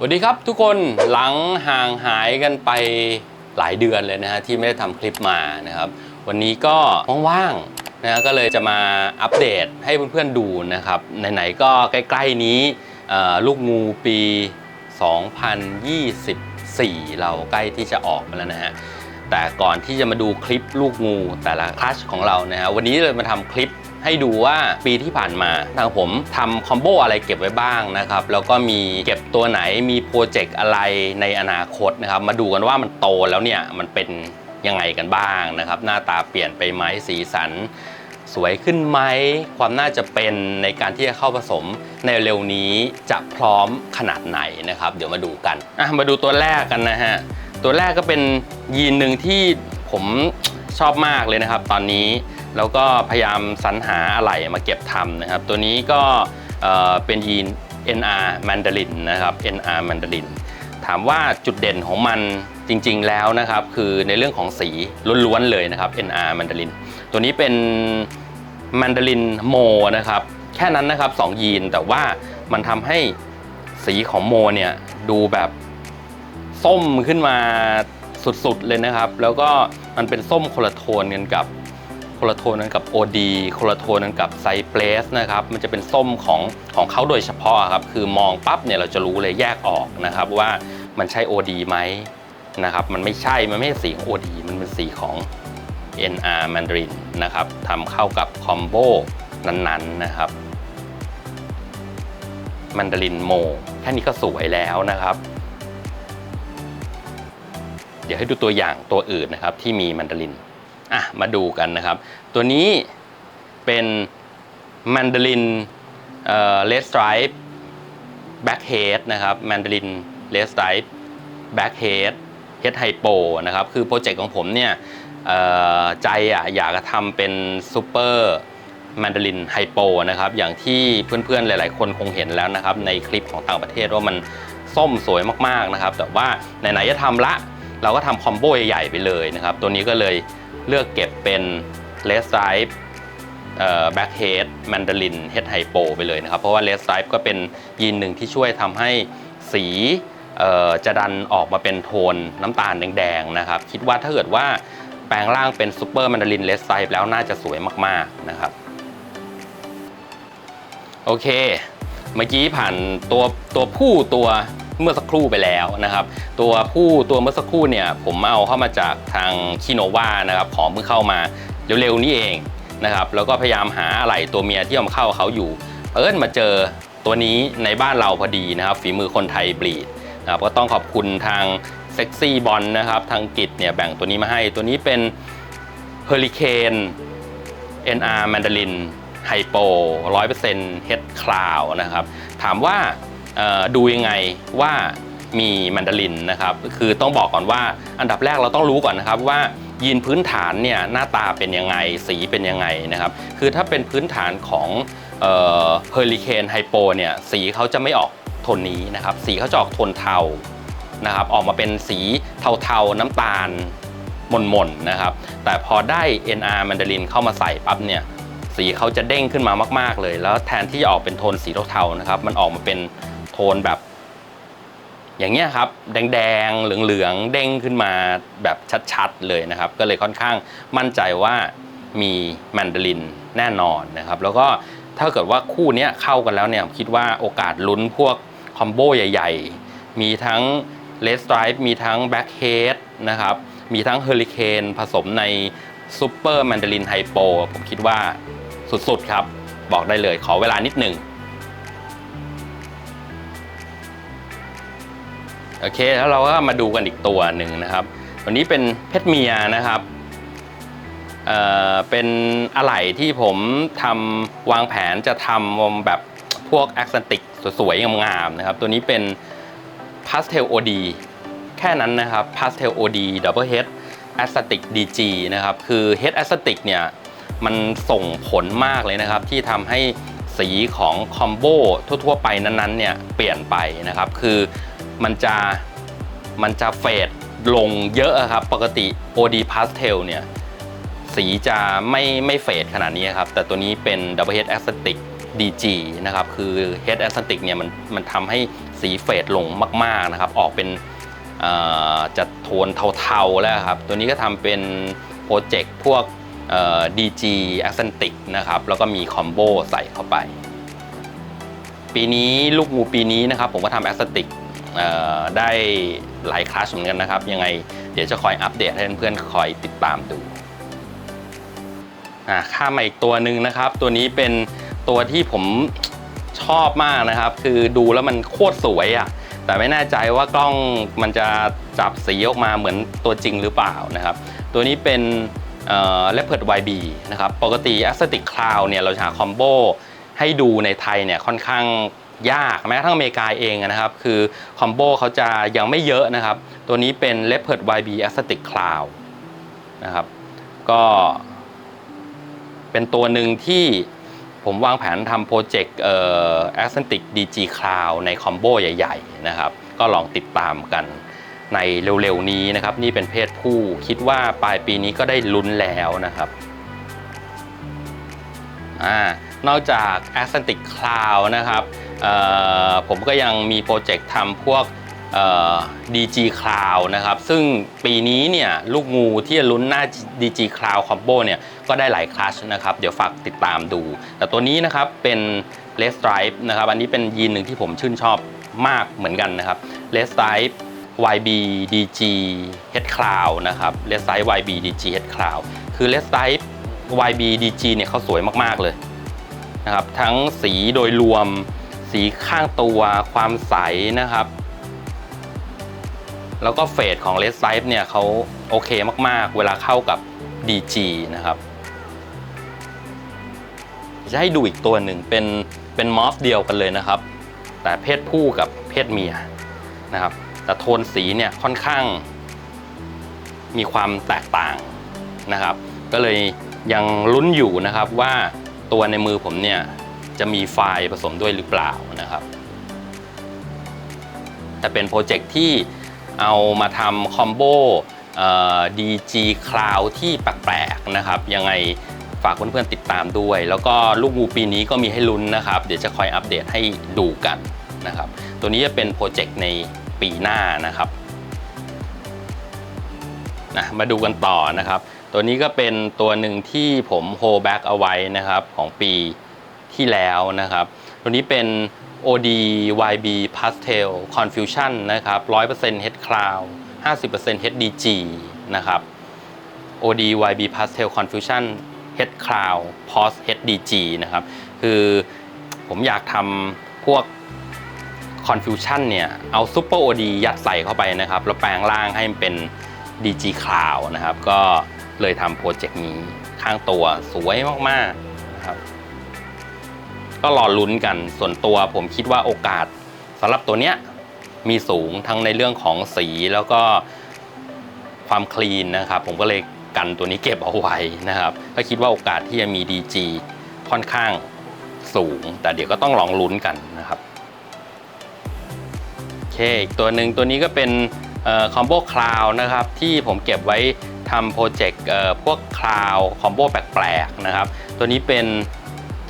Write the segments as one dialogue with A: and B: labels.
A: สวัสดีครับทุกคนหลังห่างหายกันไปหลายเดือนเลยนะฮะที่ไม่ได้ทำคลิปมานะครับ วันนี้ก็ว่างๆนะก็เลยจะมาอัปเดตให้เพื่อนๆดูนะครับไหนๆก็ใกล้ๆนี้ลูกงูปี 2024 เราใกล้ที่จะออกมาแล้วนะฮะแต่ก่อนที่จะมาดูคลิปลูกงูแต่ละคลัชของเรานะฮะวันนี้เลยมาทำคลิป ให้ดูว่าปีที่ผ่านมาทางผมทำคอมโบอะไรเก็บไว้บ้างนะครับ แล้วก็มีเก็บตัวไหนมีโปรเจกต์อะไรในอนาคตนะครับ มาดูกันว่ามันโตแล้วเนี่ยมันเป็นยังไงกันบ้างนะครับ หน้าตาเปลี่ยนไปไหมสีสัน สวยขึ้นไหมความน่าจะเป็นในการที่จะเข้าผสมในเร็วนี้จะพร้อมขนาดไหนนะครับ เดี๋ยวมาดูกันอะมาดูตัวแรกกันนะฮะตัวแรกก็เป็นยีนหนึ่งที่ผมชอบมากเลยนะครับ ตอนนี้ แล้วก็พยายามสรรหาอะไหล่มาเก็บทำนะครับ ตัวนี้ก็เเป็นยีน NR Mandarin นะครับ NR Mandarin ถามว่าจุดเด่นของมันจริง ๆ แล้วนะครับ คือในเรื่องของสีล้วนๆเลยนะครับ NR Mandarin ตัวนี้เป็น Mandarin Mo นะครับ แค่นั้นนะครับ2ยีนแต่ว่ามันทำให้สีของโมเนี่ยดูแบบส้มขึ้นมาสุดๆเลยนะครับ แล้วก็มันเป็นส้มโคนละโทนกันกับ คนละโทนกันกับ OD โคนละโทนกันกับไซเ r สนะครับมันจะเป็นส้มของของเขาโดยเฉพาะครับคือมองปั๊บเนี่ยเราจะรู้เลยแยกออกนะครับว่ามันใช่ OD ไหมนะครับมันไม่ใช่มันไม่ใช่สีของ OD มันเป็นสีของ NR Mandarin นะครับทำเข้ากับคอมโบนั้นๆนะครับ Mandarin Mo แค่นี้ก็สวยแล้วนะครับ เดี๋ยวให้ดูตัวอย่างตัวอื่นนะครับที่มีมันดาริน อะมาดูกันนะครับ ตัวนี้เป็นมันดารินเอ่อเลสไตรป์แบ็กเฮดนะครับมันดารินเลสไตรป์แบ็กเฮดเฮดไฮโปนะครับ คือโปรเจกต์ของผมเนี่ยเอ่อใจอะอยากจะทำเป็นซูเปอร์มันดารินไฮโปนะครับอย่างที่เพื่อนๆหลาย ๆ คนคงเห็นแล้วนะครับในคลิปของต่างประเทศว่ามันส้มสวยมากๆนะครับแต่ว่าไหนๆจะทำละ เราก็ทำคอมโบใหญ่ๆไปเลยนะครับตัวนี้ก็เลย เลือกเก็บเป็นเลสไ r ป์แบ็กเฮดแมนดารินเฮดไฮโปไปเลยนะครับ เพราะว่าเลสไ r ป์ก็เป็นยีนหนึ่งที่ช่วยทำให้สีจะดันออกมาเป็นโทนน้ำตาลแดงๆนะครับ คิดว่าถ้าเกิดว่าแปลงร่างเป็นซูเปอร์แมนดารินเลสไ r ป์แล้วน่าจะสวยมากๆนะครับ โอเค เมื่อกี้ผ่านตัวตัวผู้ตัว เมื่อสักครู่ไปแล้วนะครับ ตัวผู้ตัวเมื่อสักครู่เนี่ยผมเอาเข้ามาจากทางคิโนวานะครับของเพิ่งเข้ามาเร็วๆนี้เองนะครับ แล้วก็พยายามหาอะไรตัวเมียที่เอามาเข้าเขาอยู่เอิญมาเจอตัวนี้ในบ้านเราพอดีนะครับ ฝีมือคนไทยบีดนะครับก็ต้องขอบคุณทางเซ็กซี่บอลนะครับ ทางกิจเนี่ยแบ่งตัวนี้มาให้ตัวนี้เป็นเฮอริเคน NR Mandarin Hypo 100% Head Cloud นะครับ ถามว่า ดูยังไงว่ามีมันดารินนะครับคือต้องบอกก่อนว่าอันดับแรกเราต้องรู้ก่อนนะครับว่ายีนพื้นฐานเนี่ยหน้าตาเป็นยังไงสีเป็นยังไงนะครับคือถ้าเป็นพื้นฐานของเฮอริเคนไฮโปเนี่ยสีเขาจะไม่ออกโทนนี้นะครับสีเขาจะออกโทนเทานะครับออกมาเป็นสีเทาๆน้ำตาลหม่นๆนะครับแต่พอได้ NR มันดารินเข้ามาใส่ปั๊บเนี่ยสีเขาจะเด้งขึ้นมามาก ๆเลย แล้วแทนที่จะออกเป็นโทนสีเทาๆนะครับมันออกมาเป็น ทนแบบ อย่างเงี้ยครับ แดงๆเหลืองๆเด้งขึ้นมาแบบชัดๆเลยนะครับ ก็เลยค่อนข้างมั่นใจว่ามีแมนดารินแน่นอนนะครับ แล้วก็ถ้าเกิดว่าคู่นี้เข้ากันแล้วเนี่ยผมคิดว่าโอกาสลุ้นพวกคอมโบใหญ่ ๆ มีทั้งเลสไตร์มีทั้งแบ็กเฮดนะครับ มีทั้งเฮอริเคนผสมในซูเปอร์แมนดารินไฮโปผมคิดว่าสุดๆครับ บอกได้เลยขอเวลานิดหนึ่ง โอเคแล้วเราก็มาดูกันอีกตัวหนึ่งนะครับ ตัวนี้เป็นเพชรเมียนะครับเอ่อเป็นอะไหล่ที่ผมทำวางแผนจะทำแบบพวกแอคเซนติกสวยๆงามๆนะครับ ตัวนี้เป็นพาสเทล OD แค่นั้นนะครับพาสเทล OD Double Head Aesthetic DG นะครับ คือ Head Aesthetic เนี่ย มันส่งผลมากเลยนะครับ ที่ทำให้ สีของคอมโบทั่วๆไปนั้นๆเนี่ยเปลี่ยนไปนะครับคือมันจะมันจะเฟดลงเยอะครับ ปกติ OD Pastel เนี่ยสีจะไม่ไม่เฟดขนาดนี้ครับ แต่ตัวนี้เป็น Double Head Aesthetic DG นะครับ คือ Head a s t h e t i c เนี่ยมันมันทำให้สีเฟดลงมาก ๆ นะครับ ออกเป็นจะโทนเทา ๆ แล้วครับ ตัวนี้ก็ทำเป็นโปรเจกต์พวก เอ่อ DG Accent นะครับ แล้วก็มีคอมโบใส่เข้าไป ปีนี้ลูกงูปีนี้นะครับ ผมก็ทำแอสติกได้หลายคลาสเหมือนกันนะครับ ยังไงเดี๋ยวจะคอยอัปเดตให้เพื่อนๆคอยติดตามดูข้ามมาอีกตัวหนึ่งนะครับ ตัวนี้เป็นตัวที่ผมชอบมากนะครับ คือดูแล้วมันโคตรสวยอะ่ะแต่ไม่แน่ใจว่ากล้องมันจะจับสีออกมาเหมือนตัวจริงหรือเปล่านะครับ ตัวนี้เป็น เอ่อ Leopard YB นะครับปกติ Aesthetic Cloud เนี่ยเราจะหาคอมโบให้ดูในไทยเนี่ยค่อนข้างยากแม้กระทั่งอเมริกาเองนะครับ คือคอมโบเขาจะยังไม่เยอะนะครับ ตัวนี้เป็น Leopard YB Aesthetic Cloud นะครับ ก็เป็นตัวหนึ่งที่ผมวางแผนทำโปรเจกต์เอ่อ Aesthetic DG Cloud ในคอมโบใหญ่ ๆ นะครับ ก็ลองติดตามกัน ในเร็วๆนี้นะครับ นี่เป็นเพศผู้คิดว่าปลายปีนี้ก็ได้ลุ้นแล้วนะครับอนอกจาก Atlantic Cloud นะครับผมก็ยังมีโปรเจกต์ทำพวก DG Cloud นะครับ ซึ่งปีนี้เนี่ยลูกงูที่จะลุ้นหน้า DG Cloud Combo เนี่ยก็ได้หลายคลาสนะครับ เดี๋ยวฝากติดตามดู แต่ตัวนี้นะครับเป็น Red Stripe นะครับ อันนี้เป็นยีนหนึ่งที่ผมชื่นชอบมากเหมือนกันนะครับ Red Stripe YB DG Head Cloud นะครับ Red Stripe YB DG Head Cloud คือ Red Stripe YB DG เนี่ยเขาสวยมากๆเลยนะครับ ทั้งสีโดยรวม สีข้างตัวความใสนะครับ แล้วก็เฟดของ Red Stripe เนี่ยเขาโอเคมากๆ เวลาเข้ากับ DG นะครับ จะให้ดูอีกตัวหนึ่งเป็นเป็นมอฟเดียวกันเลยนะครับ แต่เพศผู้กับเพศเมียนะครับ แต่โทนสีเนี่ยค่อนข้างมีความแตกต่างนะครับ ก็เลยยังลุ้นอยู่นะครับว่าตัวในมือผมเนี่ยจะมีไฟล์ผสมด้วยหรือเปล่านะครับ แต่เป็นโปรเจกต์ที่เอามาทำคอมโบเอ่อ DG Cloud ที่แปลกๆนะครับ ยังไงฝากเพื่อนๆติดตามด้วย แล้วก็ลูกงูปีนี้ก็มีให้ลุ้นนะครับ เดี๋ยวจะคอยอัปเดตให้ดูกันนะครับ ตัวนี้จะเป็นโปรเจกต์ใน ปีหน้านะครับนะมาดูกันต่อนะครับ ตัวนี้ก็เป็นตัวหนึ่งที่ผมโฮแบ็กเอาไว้นะครับของปีที่แล้วนะครับ ตัวนี้เป็น OD YB Pastel Confusion นะครับ100% Head Cloud 50% HDG นะครับ OD YB Pastel Confusion Head Cloud Post HDG นะครับ คือผมอยากทำพวก Confusion เนี่ยเอา Super OD ยัดใส่เข้าไปนะครับ แล้วแปลงร่างให้มันเป็น DG Cloud นะครับ ก็เลยทำโปรเจกต์นี้ข้างตัวสวยมากๆนะครับ ก็รอลุ้นกันส่วนตัวผมคิดว่าโอกาสสำหรับตัวเนี้ยมีสูงทั้งในเรื่องของสีแล้วก็ความคลีนนะครับ ผมก็เลยกันตัวนี้เก็บเอาไว้นะครับ ก็คิดว่าโอกาสที่จะมี DG ค่อนข้างสูง แต่เดี๋ยวก็ต้องลองลุ้นกันนะครับ เคอีกตัวหนึ่งตัวนี้ก็เป็นคอมโบคลาวนะครับที่ผมเก็บไว้ทำโปรเจกต์พวกคลาวคอมโบแปลกๆนะครับ ตัวนี้เป็น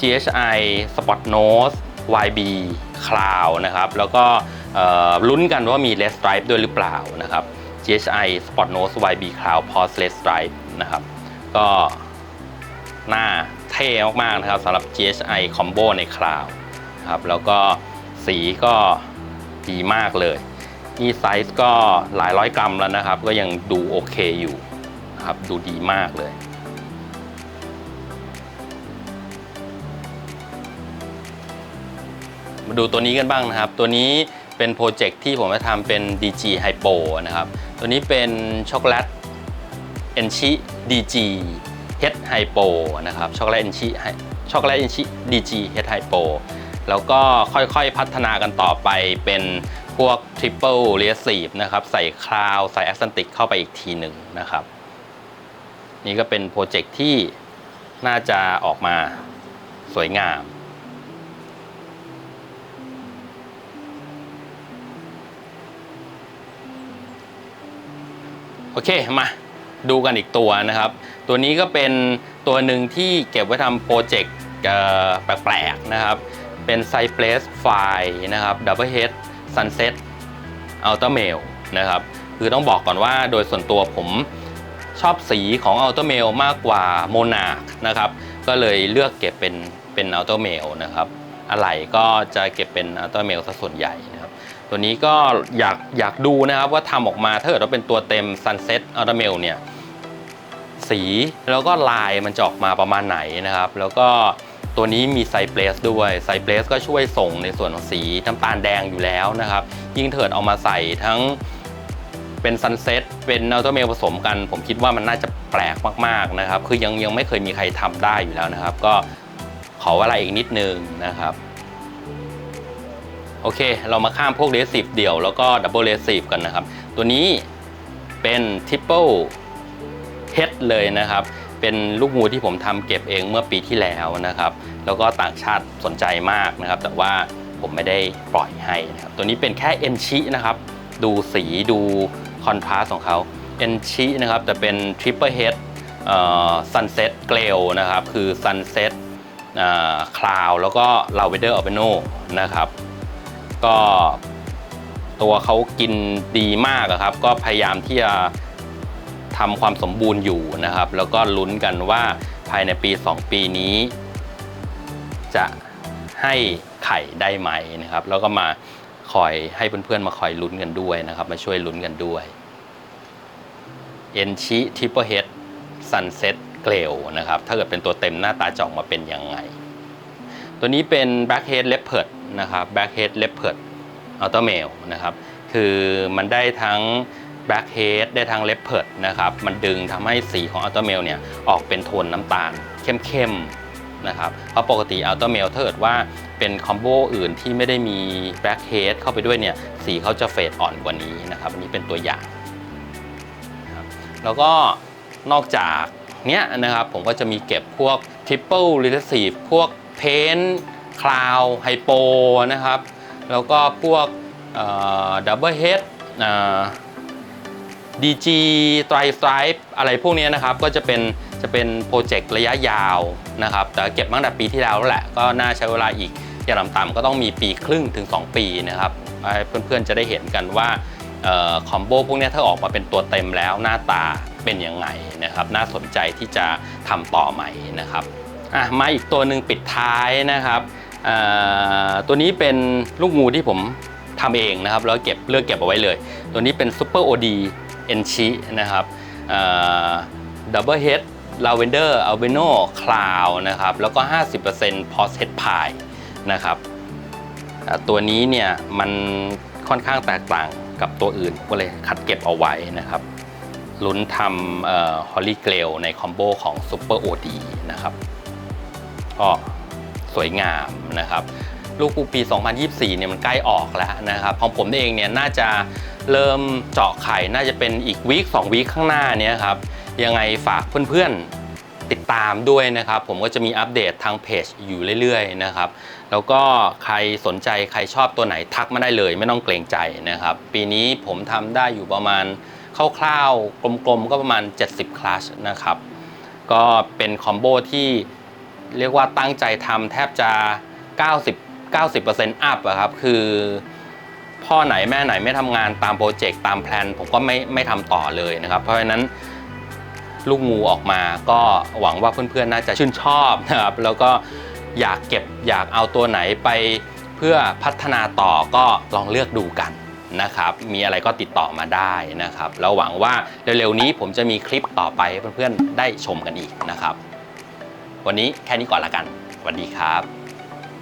A: GHI Spot Nose YB Cloud นะครับแล้วก็ลุ้นกันว่ามี Red Stripe ด้วยหรือเปล่านะครับ GHI Spot Nose YB Cloud Post Red Stripe นะครับก็หน้าเท่มากๆนะครับสำหรับ GHI Combo ในคลาวครับแล้วก็สีก็ ดีมากเลยนี่ไซส์ก็หลายร้อยกรัมแล้วนะครับ ก็ยังดูโอเคอยู่ครับดูดีมากเลย มาดูตัวนี้กันบ้างนะครับ ตัวนี้เป็นโปรเจกต์ที่ผมจะทำเป็น DG Hypo นะครับ ตัวนี้เป็นช็อกโกแลตเอนชิ DG Head Hypo นะครับช็อกโกแลตเอนชิช็อกโกแลตเอนชิ DG Head Hypo แล้วก็ค่อยๆพัฒนากันต่อไปเป็นพวก Triple r e a c i v e นะครับ ใส่คลาวใส่ a c c e n t i c เข้าไปอีกทีหนึ่งนะครับ นี่ก็เป็นโปรเจกต์ที่น่าจะออกมาสวยงามโอเค มาดูกันอีกตัวนะครับ ตัวนี้ก็เป็นตัวหนึ่งที่เก็บไว้ทำโปรเจกต์แปลกๆนะครับ เป็นไซเ e สไฟนะครับ Double Head Sunset Ultra Mail นะครับคือต้องบอกก่อนว่าโดยส่วนตัวผมชอบสีของ Ultra Mail มากกว่า Monarch นะครับก็เลยเลือกเก็บเป็นเป็น Ultra Mail นะครับอะไหล่ก็จะเก็บเป็น Ultra Mail ซะส่วนใหญ่นะครับตัวนี้ก็อยากอยากดูนะครับว่าทำออกมาถ้าเกิดว่าเป็นตัวเต็ม Sunset Ultra Mail เนี่ยสีแล้วก็ลายมันจะออกมาประมาณไหนนะครับ แล้วก็ ตัวนี้มีไซเ e สด้วยไซเ e สก็ช่วยส่งในส่วนของสีน้ำตาลแดงอยู่แล้วนะครับ ยิ่งเถิดเอามาใส่ทั้งเป็นซันเซ็ตเป็นอัลตเมลผสมกัน ผมคิดว่ามันน่าจะแปลกมากๆนะครับ คือยังยังไม่เคยมีใครทำได้อยู่แล้วนะครับ ก็ขอเวลาอีกนิดนึงนะครับโอเค เรามาข้ามพวกเรสิฟเดี่ยวแล้วก็ดับเบิลเรสิฟกันนะครับ ตัวนี้เป็นทริปเปิลเฮดเลยนะครับ เป็นลูกงูที่ผมทำเก็บเองเมื่อปีที่แล้วนะครับ แล้วก็ต่างชาติสนใจมากนะครับ แต่ว่าผมไม่ได้ปล่อยให้นะครับ ตัวนี้เป็นแค่เอนชินะครับ ดูสีดูคอนทราสของเขาเอนชินะครับแต่เป็นทริปเปิลเฮดซันเซ็ตเกลนะครับ คือซันเซ็ตคลาวแล้วก็ลาเวเดอร์ออเบโนนะครับ ก็ตัวเขากินดีมากครับ ก็พยายามที่จะ ทำความสมบูรณ์อยู่นะครับ แล้วก็ลุ้นกันว่าภายในปี 2 ปีนี้ จะให้ไข่ได้ไหมนะครับ แล้วก็มาคอยให้เพื่อนๆมาคอยลุ้นกันด้วยนะครับ มาช่วยลุ้นกันด้วยเอนชิทิปเปอร์เฮดซันเซ็ตเกลวนะครับ ถ้าเกิดเป็นตัวเต็มหน้าตาจะออกมาเป็นยังไง ตัวนี้เป็น Blackhead Leopard นะครับ Blackhead Leopard Ultra Male นะครับ คือมันได้ทั้ง Blackhead ได้ทั้ง Leopard นะครับ มันดึงทำให้สีของ Ultra Male เนี่ยออกเป็นโทนน้ำตาลเข้มๆนะครับ เพราะปกติ Ultra Male ถ้าเกิดว่าเป็นคอมโบอื่นที่ไม่ได้มี Blackhead เข้าไปด้วยเนี่ย สีเขาจะเฟดอ่อนกว่านี้นะครับ อันนี้เป็นตัวอย่างนะแล้วก็นอกจากเนี้ยนะครับ ผมก็จะมีเก็บพวก Triple Recessive พวก Paint Cloud Hypo นะครับ แล้วก็พวกดับเบิลเฮด DG Tri Stripe อะไรพวกนี้นะครับ ก็จะเป็นจะเป็นโปรเจกต์ระยะยาวนะครับ แต่เก็บมาตั้งแต่ปีที่แล้วแหละ ก็น่าใช้เวลาอีกอย่างต่ำๆก็ต้องมีปีครึ่งถึง 2 ปีนะครับให้เพื่อนๆจะได้เห็นกันว่าคอมโบพวกนี้ถ้าออกมาเป็นตัวเต็มแล้วหน้าตาเป็นยังไงนะครับ น่าสนใจที่จะทำต่อใหม่นะครับอะมาอีกตัวหนึ่งปิดท้ายนะครับตัวนี้เป็นลูกงูที่ผมทำเองนะครับ แล้วเก็บเลือกเก็บเอาไว้เลย ตัวนี้เป็น Super OD เอนชินะครับดับเบิลเฮดลาเวนเดอร์อัลเบโนคลาวนะครับแล้วก็ 50% p o s h e a d pie นะครับตัวนี้เนี่ยมันค่อนข้างแตกต่างกับตัวอื่นก็เลยคัดเก็บเอาไว้นะครับลุ้นทำฮอลลี่เกลในคอมโบของ Super OD นะครับก็สวยงามนะครับ ลูกปูปี 2024 เนี่ยมันใกล้ออกแล้วนะครับของผมเองเนี่ยน่าจะเริ่มเจาะไข่น่าจะเป็นอีกวีค2วีคข้างหน้าเนี่ยครับยังไงฝากเพื่อนๆติดตามด้วยนะครับ ผมก็จะมีอัปเดตทางเพจอยู่เรื่อยๆนะครับแล้วก็ใครสนใจใครชอบตัวไหนทักมาได้เลย ไม่ต้องเกรงใจนะครับ ปีนี้ผมทำได้อยู่ประมาณคร่าวๆกลมๆก็ประมาณ 70 คลาสนะครับ ก็เป็นคอมโบที่เรียกว่าตั้งใจทำแทบจะ 90 90%อัพอะครับ คือพ่อไหนแม่ไหนไม่ทำงานตามโปรเจกต์ตามแพลนผมก็ไม่ไม่ทำต่อเลยนะครับ เพราะฉะนั้นลูกงูออกมาก็หวังว่าเพื่อนๆน่าจะชื่นชอบนะครับ แล้วก็อยากเก็บอยากเอาตัวไหนไปเพื่อพัฒนาต่อก็ลองเลือกดูกันนะครับ มีอะไรก็ติดต่อมาได้นะครับ แล้วหวังว่าเร็วๆนี้ผมจะมีคลิปต่อไปให้เพื่อนๆได้ชมกันอีกนะครับ วันนี้แค่นี้ก่อนละกันสวัสดีครับ